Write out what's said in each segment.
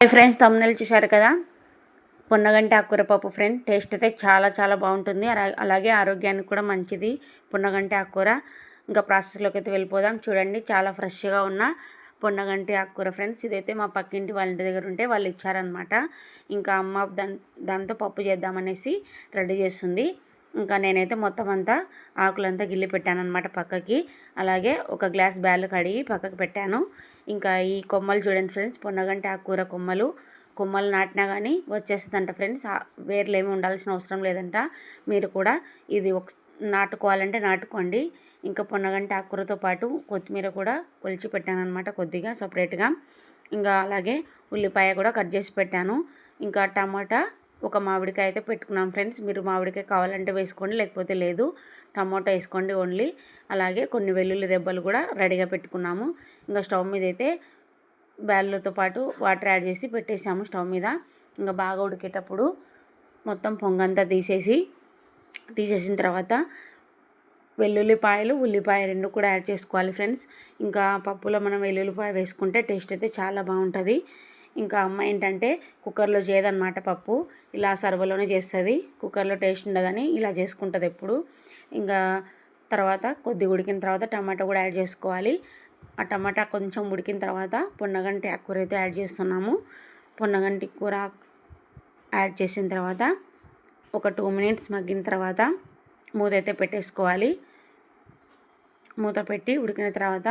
Hi friends తమ్ముళ్ళు చూశారు కదా? పున్నగంటి ఆకుకూర పప్పు ఫ్రెండ్ టేస్ట్ అయితే చాలా చాలా బాగుంటుంది. అలాగే ఆరోగ్యానికి కూడా మంచిది పున్నగంటి ఆకుకూర. ఇంకా ప్రాసెస్లోకి అయితే వెళ్ళిపోదాం. చూడండి చాలా ఫ్రెష్గా ఉన్న పొన్నగంటి ఆకుకూర ఫ్రెండ్స్ ఇదైతే మా పక్కింటి వాళ్ళ ఇంటి దగ్గర ఉంటే వాళ్ళు ఇచ్చారనమాట ఇంకా అమ్మ దాని దాంతో పప్పు చేద్దామనేసి రెడీ చేస్తుంది. ఇంకా నేనైతే మొత్తం అంతా ఆకులంతా గిల్లి పెట్టాను అనమాట పక్కకి. అలాగే ఒక గ్లాస్ బ్యాలు కడిగి పక్కకి పెట్టాను. ఇంకా ఈ కొమ్మలు చూడండి ఫ్రెండ్స్ పొన్నగంటి ఆకుకూర కొమ్మలు. కొమ్మలు నాటినా కానీ వచ్చేస్తుందంట ఫ్రెండ్స్. వేర్లు ఏమి ఉండాల్సిన అవసరం లేదంట. మీరు కూడా ఇది ఒక నాటుకోవాలంటే నాటుకోండి. ఇంకా పొన్నగంట ఆకుకూరతో పాటు కొత్తిమీర కూడా కొలిచి పెట్టాను అనమాట కొద్దిగా సపరేట్గా. ఇంకా అలాగే ఉల్లిపాయ కూడా కట్ చేసి పెట్టాను. ఇంకా టమాటా ఒక మామిడికాయ అయితే పెట్టుకున్నాం ఫ్రెండ్స్. మీరు మామిడికాయ కావాలంటే వేసుకోండి లేకపోతే లేదు. టమాటో వేసుకోండి ఓన్లీ. అలాగే కొన్ని వెల్లుల్లి రెబ్బలు కూడా రెడీగా పెట్టుకున్నాము. ఇంకా స్టవ్ మీద అయితే బ్యాళ్ళతో పాటు వాటర్ యాడ్ చేసి పెట్టేసాము స్టవ్ మీద. ఇంకా బాగా ఉడికేటప్పుడు మొత్తం పొంగంతా తీసేసి తీసేసిన తర్వాత వెల్లుల్లిపాయలు ఉల్లిపాయ రెండు కూడా యాడ్ చేసుకోవాలి ఫ్రెండ్స్. ఇంకా పప్పులో మనం వెల్లుల్లిపాయ వేసుకుంటే టేస్ట్ అయితే చాలా బాగుంటుంది. ఇంకా అమ్మ ఏంటంటే కుక్కర్లో చేయదన్నమాట పప్పు. ఇలా సర్వలోనే చేస్తుంది. కుక్కర్లో టేస్ట్ ఉండదని ఇలా చేసుకుంటుంది ఎప్పుడు. ఇంకా తర్వాత కొద్ది ఉడికిన తర్వాత టమాటా కూడా యాడ్ చేసుకోవాలి. ఆ టమాటా కొంచెం ఉడికిన తర్వాత పొన్నగంటి కూర అయితే యాడ్ చేస్తున్నాము. పొన్నగంటి కూర యాడ్ చేసిన తర్వాత ఒక టూ మినిట్స్ మగ్గిన తర్వాత మూత అయితే పెట్టేసుకోవాలి. మూత పెట్టి ఉడికిన తర్వాత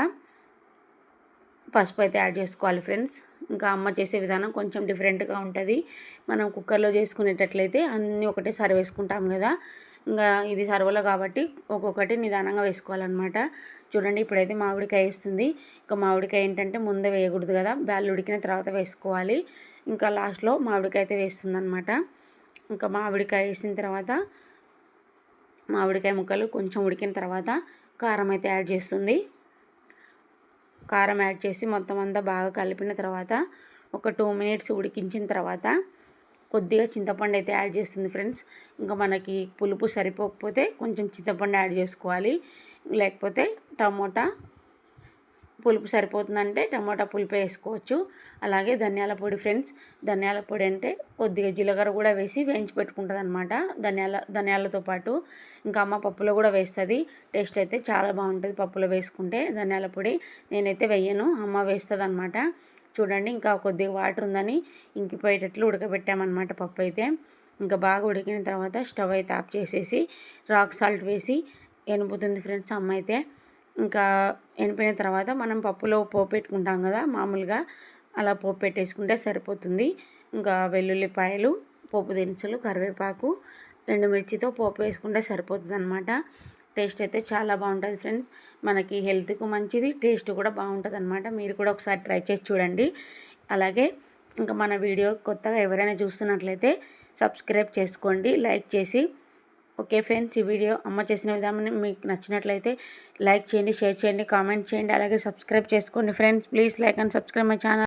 పసుపు అయితే యాడ్ చేసుకోవాలి ఫ్రెండ్స్. ఇంకా అమ్మ చేసే విధానం కొంచెం డిఫరెంట్గా ఉంటుంది. మనం కుక్కర్లో చేసుకునేటట్లయితే అన్నీ ఒకటే సర్వ్ వేసుకుంటాం కదా. ఇంకా ఇది సర్వలో కాబట్టి ఒక్కొక్కటి నిదానంగా వేసుకోవాలన్నమాట. చూడండి ఇప్పుడైతే మామిడికాయ వేస్తుంది. ఇంకా మామిడికాయ ఏంటంటే ముందే వేయకూడదు కదా. బ్యాళ్ళు ఉడికిన తర్వాత వేసుకోవాలి. ఇంకా లాస్ట్లో మామిడికాయ అయితే వేస్తుంది అనమాట ఇంకా మామిడికాయ వేసిన తర్వాత మామిడికాయ ముక్కలు కొంచెం ఉడికిన తర్వాత కారం అయితే యాడ్ చేస్తుంది. కారం యాడ్ చేసి మొత్తం అంతా బాగా కలిపిన తర్వాత ఒక టూ మినిట్స్ ఉడికించిన తర్వాత కొద్దిగా చింతపండు అయితే యాడ్ చేస్తుంది ఫ్రెండ్స్. ఇంకా మనకి పులుపు సరిపోకపోతే కొంచెం చింతపండు యాడ్ చేసుకోవాలి. లేకపోతే టమోటా పులుపు సరిపోతుందంటే టమాటా పులుపు వేసుకోవచ్చు. అలాగే ధనియాల పొడి ఫ్రెండ్స్ ధనియాల పొడి అంటే కొద్దిగా జీలకర్ర కూడా వేసి వేయించి పెట్టుకుంటుంది అనమాట ధనియాల ధనియాలతో పాటు ఇంకా అమ్మ పప్పులో కూడా వేస్తుంది. టేస్ట్ అయితే చాలా బాగుంటుంది పప్పులో వేసుకుంటే. ధనియాల పొడి నేనైతే వేయను అమ్మ వేస్తుంది అనమాట చూడండి ఇంకా కొద్దిగా వాటర్ ఉందని ఇంకిపోయేటట్లు ఉడకబెట్టామన్నమాట పప్పు అయితే. ఇంకా బాగా ఉడికిన తర్వాత స్టవ్ అయితే ఆఫ్ చేసేసి రాక్ సాల్ట్ వేసి ఎనుపుతుంది ఫ్రెండ్స్ అమ్మ అయితే. ఇంకా ఎండిపోయిన తర్వాత మనం పప్పులో పోపు పెట్టుకుంటాం కదా మామూలుగా అలా పోపు పెట్టేసుకుంటే సరిపోతుంది. ఇంకా వెల్లుల్లిపాయలు పోపు దినుసులు కరివేపాకు ఎండుమిర్చితో పోపు వేసుకుంటే సరిపోతుంది అనమాట టేస్ట్ అయితే చాలా బాగుంటుంది ఫ్రెండ్స్. మనకి హెల్త్కు మంచిది టేస్ట్ కూడా బాగుంటుంది అనమాట మీరు కూడా ఒకసారి ట్రై చేసి చూడండి. అలాగే ఇంకా మన వీడియో కొత్తగా ఎవరైనా చూస్తున్నట్లయితే సబ్స్క్రైబ్ చేసుకోండి లైక్ చేసి ఓకే ఫ్రెండ్స్ ఈ వీడియో అమ్మ చేసిన విధానం మీకు నచ్చినట్లయితే లైక్ చేయండి షేర్ చేయండి కామెంట్ చేయండి అలాగే సబ్స్క్రైబ్ చేసుకోండి. Friends please like and subscribe my channel.